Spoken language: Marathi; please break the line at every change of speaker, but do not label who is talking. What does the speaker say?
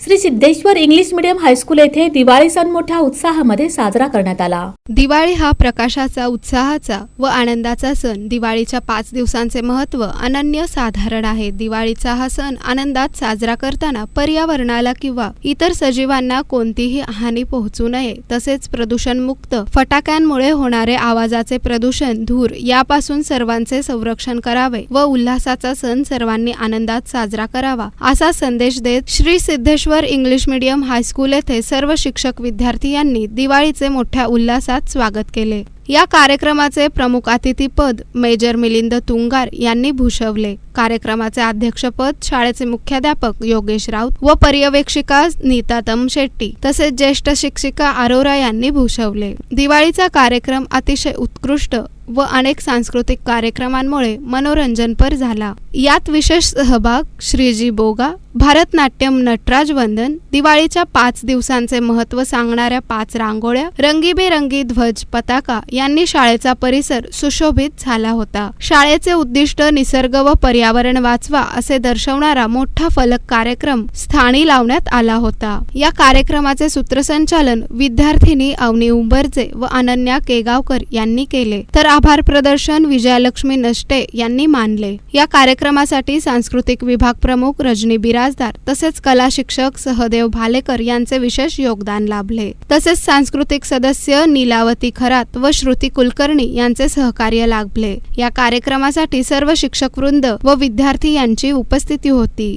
Shri Siddheshwar English medium high school Diwali Diwali सण मोठ्या उत्साहामध्ये साजरा करण्यात आला.
दिवाळी हा प्रकाशाचा उत्साहाचा व आनंदाचा सण. दिवाळीच्या पाच दिवसांचे महत्त्व अनन्य साधारण आहे. दिवाळीचा हा सण आनंदात साजरा करताना पर्यावरणाला किंवा इतर सजीवांना कोणतीही हानी पोहोचू नये. तसेच प्रदूषणमुक्त फटाक्यांमुळे होणारे आवाजाचे प्रदूषण धूर यापासून सर्वांचे संरक्षण करावे व उल्हासाचा सण सर्वांनी आनंदात साजरा करावा असा संदेश देत Shri Siddheshwar English medium high school येथे सर्व शिक्षक विद्यार्थी यांनी दिवाळीचे मोठ्या उल्हासात स्वागत केले. या कार्यक्रमाचे प्रमुख अतिथीपद मेजर मिलिंद तुंगार यांनी भूषवले. कार्यक्रमाचे अध्यक्षपद शाळेचे मुख्याध्यापक योगेश राऊत व पर्यवेक्षिका नीतातम शेट्टी तसेच ज्येष्ठ शिक्षिका अरोरा यांनी भूषवले. दिवाळीचा कार्यक्रम अतिशय उत्कृष्ट व अनेक सांस्कृतिक कार्यक्रमांमुळे मनोरंजनपर झाला. यात विशेष सहभाग श्रीजी बोगा भारतनाट्यम नटराज वंदन दिवाळीच्या पाच दिवसांचे महत्त्व सांगणाऱ्या पाच रांगोळ्या रंगीबेरंगी ध्वज पताका यांनी शाळेचा परिसर सुशोभित झाला होता. शाळेचे उद्दिष्ट निसर्ग व पर्यावरण वाचवा असे दर्शवणारा मोठा फलक कार्यक्रम स्थानी लावण्यात आला होता. या कार्यक्रमाचे सूत्रसंचालन विद्यार्थिनी अवनी उंबरजे व अनन्या केगावकर यांनी केले. तर आभार प्रदर्शन विजयालक्ष्मी नष्टे यांनी मानले. या कार्यक्रमासाठी सांस्कृतिक विभाग प्रमुख रजनी बिराजदार तसेच कला शिक्षक सहदेव भालेकर यांचे विशेष योगदान लाभले. तसेच सांस्कृतिक सदस्य नीलावती खरात व श्रुती कुलकर्णी यांचे सहकार्य लाभले. या कार्यक्रमासाठी सर्व शिक्षक वृंद व विद्यार्थी यांची उपस्थिती होती.